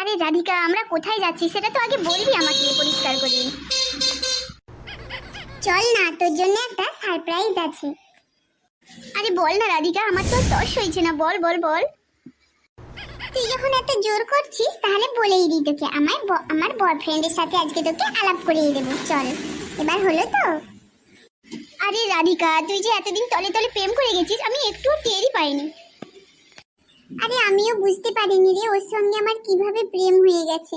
আরে রাধিকা আমরা কোথায় যাচ্ছি সেটা তো আগে বলবি আমাকে পরিষ্কার করে। চল না তোর জন্য একটা সারপ্রাইজ আছে। আরে বল না রাধিকা আমার তো তস হয়েছে না বল বল বল। তুই যখন এত জোর করছিস তাহলে বলেই দিই তোকে আমার আমার বয়ফ্রেন্ডের সাথে আজকে তোকে আলাপ করিয়ে দেবো চল। এবার হলো তো? আরে রাধিকা তুই যে এতদিন তলে তলে প্রেম করে গেছিস আমি একটু টেরই পাইনি। আরে আমিও বুঝতে পারিনি রে ওর সঙ্গে আমার কীভাবে প্রেম হয়ে গেছে।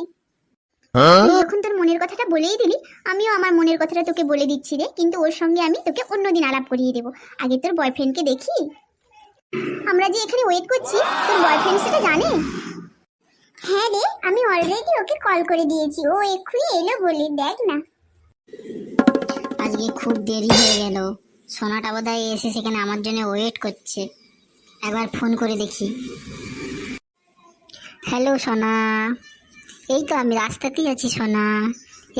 তুই যখন তোর মনের কথাটা বলেই দিলি আমিও আমার মনের কথাটা তোকে বলে দিচ্ছি রে কিন্তু ওর সঙ্গে আমি তোকে অন্যদিন আলাপ করিয়ে দেবো। আগে তোর বয়ফ্রেন্ডকে দেখি। আমরা যে এখানে ওয়েট করছি তোর বয়ফ্রেন্ড সেটা জানে? হ্যাঁ রে আমি অলরেডি ওকে কল করে দিয়েছি ও এক্ষুনি এলো বলে দেখ না। আজকে খুব দেরি হয়ে গেল। সোনাটা বোধহয় এসে সেখানে আমার জন্য ওয়েট করছে। একবার ফোন করে দেখি। হ্যালো সোনা। এই তো আমি রাস্তাতেই আছি সোনা।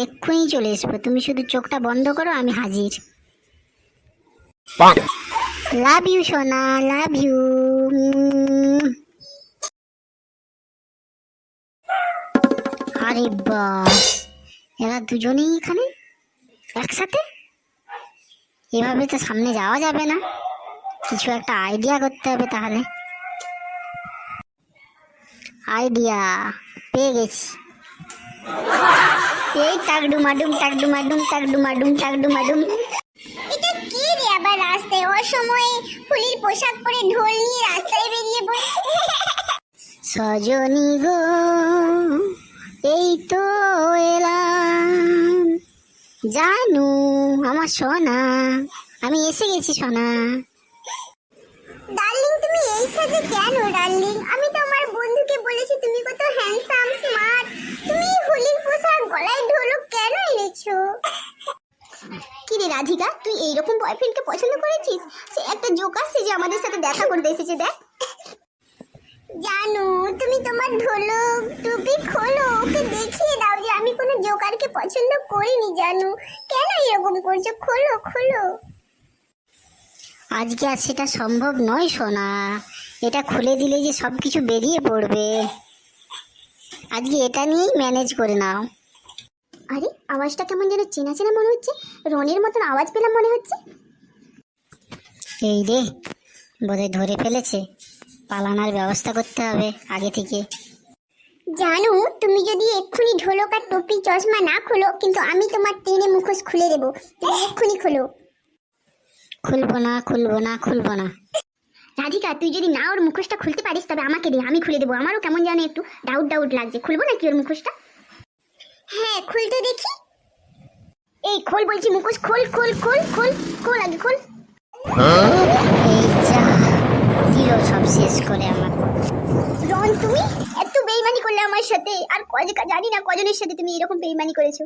এক্ষুনি চলে আসব তুমি শুধু চোখটা বন্ধ করো আমি হাজির। লাভ ইউ সোনা। লাভ ইউ আরে বাস এরা দুজনেই এখানে? একসাথে? এভাবে তো সামনে যাওয়া যাবে না। কিছু একটা আইডিয়া করতে হবে তাহলে। আইডিয়া পেয়ে গেছি। এই টাকডুমাডুম টাকডুমাডুম টাকডুমাডুম টাকডুমাডুম। এটা কি রে আবার রাস্তায়? অসময়ে ফুলির পোশাক পরে ঢোল নিয়ে রাস্তায় বেরিয়ে পড়ছে। সজনী গো এই তো এলাম। জানু আমার সোনা আমি এসে গেছি সোনা। ডার্লিং তুমি এই সাজে কেন ডার্লিং আমি তো আমার বন্ধুকে বলেছি, তুমি কত হ্যান্ডসাম স্মার্ট তুমি হোলির পোশাক গলায় ঢোলক কেন এনেছো? কি রে রাধিকা, তুই এইরকম বয়ফ্রেন্ডকে পছন্দ করেছিস? সে একটা জোকার সে যে আমাদের সাথে দেখা করতে এসেছে, দেখ। জানো, তুমি তোমার ঢোলক, টুপি খোলো, ওকে দেখিয়ে দাও যে আমি কোনো জোকারকে পছন্দ করিনি, জানো। কেন এরকম করছ? খোলো খোলো। আজকে আর সেটা সম্ভব নয়, সোনা। এটা খুলে দিলে যে সব কিছু বেরিয়ে পড়বে। আজকে এটা নিয়েই ম্যানেজ করে নাও। আরে, আওয়াজটা কেমন যেন চেনা চেনা মনে হচ্ছে। রনের মতন আওয়াজ পেলাম মনে হচ্ছে। এই রে, বোধহয় ধরে ফেলেছে। পালানোর ব্যবস্থা করতে হবে আগে থেকে। জানো, তুমি যদি এক্ষুনি ঢোলক আর টুপি, চশমা না খোলো, কিন্তু আমি তোমার টেনে মুখোশ খুলে দেবো। এক্ষুনি খোলো। খুলবো না খুলবো না খুলবো না। রাধিকা তুই যদি না ওর মুখোশটা খুলতে পারিস তবে আমাকে দে আমি খুলে দেবো। আমারও কেমন জানো একটু ডাউট ডাউট লাগছে। খুলবো নাকি ওর মুখোশটা? হ্যাঁ খুলতে দেখি। এই খোল বলছি মুখোশ খোল খোল খোল খোল খোল আগে খোল। এই যা দিল সব শেষ করে আমার। রন তুমি এত বেইমানি করলে আমার সাথে। আর কজ জানি না কজনের সাথে তুমি এরকম বেইমানি করেছ।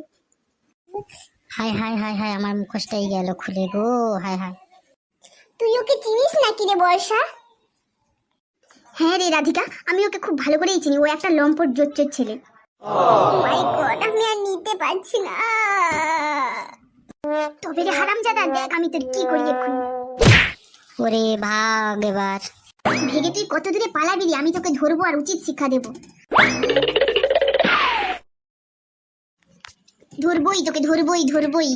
হাই হাই হাই হাই আমার মুখোশটাই গেল খুলে গো। হাই হাই তুই ওকে চিনিস নাকি রে বর্ষা? হ্যাঁ রে রাধিকা আমি ওকে খুব ভালো করেই চিনি। ও একটা লম্পট জোচ্চোর ছেলে। মাই গড আমি আর নিতে পারছি না। তবে রে হারামজাদা দেখ আমি তোর কি করি এক্ষুনি ওরে ভাগ এবার। ভেগে তুই কত দূরে পালাবি রে? আমি তোকে ধরবো আর উচিত শিক্ষা দেব। ধরবই তোকে ধরবই ধরবই।